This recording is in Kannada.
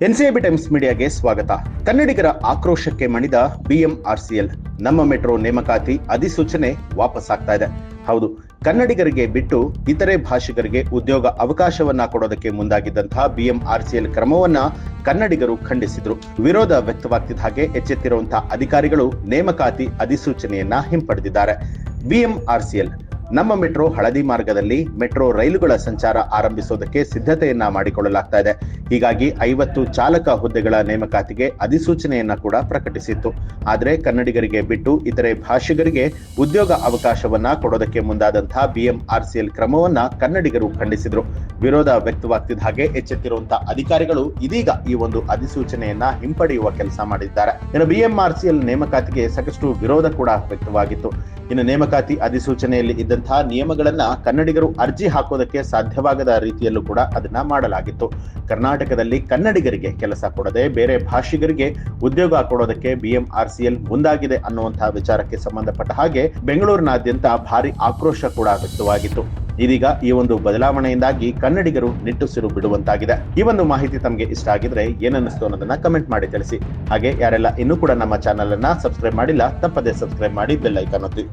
ಎನ್ಸಿಎಬಿ ಟೈಮ್ಸ್ ಮೀಡಿಯಾಗೆ ಸ್ವಾಗತ. ಕನ್ನಡಿಗರ ಆಕ್ರೋಶಕ್ಕೆ ಮಣಿದ ಬಿಎಂಆರ್ಸಿಎಲ್, ನಮ್ಮ ಮೆಟ್ರೋ ನೇಮಕಾತಿ ಅಧಿಸೂಚನೆ ವಾಪಸ್ ಆಗ್ತಾ ಇದೆ. ಹೌದು, ಕನ್ನಡಿಗರಿಗೆ ಬಿಟ್ಟು ಇತರೆ ಭಾಷಿಗರಿಗೆ ಉದ್ಯೋಗ ಅವಕಾಶವನ್ನ ಕೊಡೋದಕ್ಕೆ ಮುಂದಾಗಿದ್ದಂತಹ ಬಿಎಂಆರ್ಸಿಎಲ್ ಕ್ರಮವನ್ನ ಕನ್ನಡಿಗರು ಖಂಡಿಸಿದ್ರು. ವಿರೋಧ ವ್ಯಕ್ತವಾಗ್ತಿದ್ದ ಹಾಗೆ ಎಚ್ಚೆತ್ತಿರುವಂತಹ ಅಧಿಕಾರಿಗಳು ನೇಮಕಾತಿ ಅಧಿಸೂಚನೆಯನ್ನ ಹಿಂಪಡೆದಿದ್ದಾರೆ. ಬಿಎಂಆರ್ಸಿಎಲ್ ನಮ್ಮ ಮೆಟ್ರೋ ಹಳದಿ ಮಾರ್ಗದಲ್ಲಿ ಮೆಟ್ರೋ ರೈಲುಗಳ ಸಂಚಾರ ಆರಂಭಿಸೋದಕ್ಕೆ ಸಿದ್ಧತೆಯನ್ನ ಮಾಡಿಕೊಳ್ಳಲಾಗ್ತಾ ಇದೆ. ಹೀಗಾಗಿ ಐವತ್ತು ಚಾಲಕ ಹುದ್ದೆಗಳ ನೇಮಕಾತಿಗೆ ಅಧಿಸೂಚನೆಯನ್ನ ಕೂಡ ಪ್ರಕಟಿಸಿತ್ತು. ಆದರೆ ಕನ್ನಡಿಗರಿಗೆ ಬಿಟ್ಟು ಇತರೆ ಭಾಷಿಗರಿಗೆ ಉದ್ಯೋಗ ಅವಕಾಶವನ್ನ ಕೊಡೋದಕ್ಕೆ ಮುಂದಾದಂತಹ ಬಿಎಂಆರ್ಸಿಎಲ್ ಕ್ರಮವನ್ನ ಕನ್ನಡಿಗರು ಖಂಡಿಸಿದ್ರು. ವಿರೋಧ ವ್ಯಕ್ತವಾಗ್ತಿದ್ದ ಹಾಗೆ ಎಚ್ಚೆತ್ತಿರುವಂತಹ ಅಧಿಕಾರಿಗಳು ಇದೀಗ ಈ ಒಂದು ಅಧಿಸೂಚನೆಯನ್ನ ಹಿಂಪಡೆಯುವ ಕೆಲಸ ಮಾಡಿದ್ದಾರೆ. ಇನ್ನು ಬಿಎಂಆರ್ಸಿಎಲ್ ನೇಮಕಾತಿಗೆ ಸಾಕಷ್ಟು ವಿರೋಧ ಕೂಡ ವ್ಯಕ್ತವಾಗಿತ್ತು. ಇನ್ನು ನೇಮಕಾತಿ ಅಧಿಸೂಚನೆಯಲ್ಲಿ ಇದ್ದಂತಹ ನಿಯಮಗಳನ್ನ ಕನ್ನಡಿಗರು ಅರ್ಜಿ ಹಾಕೋದಕ್ಕೆ ಸಾಧ್ಯವಾಗದ ರೀತಿಯಲ್ಲೂ ಕೂಡ ಅದನ್ನ ಮಾಡಲಾಗಿತ್ತು. ಕರ್ನಾಟಕದಲ್ಲಿ ಕನ್ನಡಿಗರಿಗೆ ಕೆಲಸ ಕೊಡದೆ ಬೇರೆ ಭಾಷಿಗರಿಗೆ ಉದ್ಯೋಗ ಕೊಡೋದಕ್ಕೆ ಬಿಎಂಆರ್ಸಿಎಲ್ ಮುಂದಾಗಿದೆ ಅನ್ನುವಂತಹ ವಿಚಾರಕ್ಕೆ ಸಂಬಂಧಪಟ್ಟ ಹಾಗೆ ಬೆಂಗಳೂರಿನಾದ್ಯಂತ ಭಾರಿ ಆಕ್ರೋಶ ಕೂಡ ವ್ಯಕ್ತವಾಗಿತ್ತು. ಇದೀಗ ಈ ಒಂದು ಬದಲಾವಣೆಯಿಂದಾಗಿ ಕನ್ನಡಿಗರು ನಿಟ್ಟುಸಿರು ಬಿಡುವಂತಾಗಿದೆ. ಈ ಒಂದು ಮಾಹಿತಿ ತಮಗೆ ಇಷ್ಟ ಆಗಿದ್ರೆ ಏನನ್ನಿಸ್ತು ಅನ್ನೋದನ್ನ ಕಮೆಂಟ್ ಮಾಡಿ ತಿಳಿಸಿ. ಹಾಗೆ ಯಾರೆಲ್ಲ ಇನ್ನೂ ಕೂಡ ನಮ್ಮ ಚಾನೆಲ್ ಅನ್ನ ಸಬ್ಸ್ಕ್ರೈಬ್ ಮಾಡಿಲ್ಲ, ತಪ್ಪದೆ ಸಬ್ಸ್ಕ್ರೈಬ್ ಮಾಡಿ ಬೆಲ್ ಐಕಾನ್ ಒತ್ತಿ.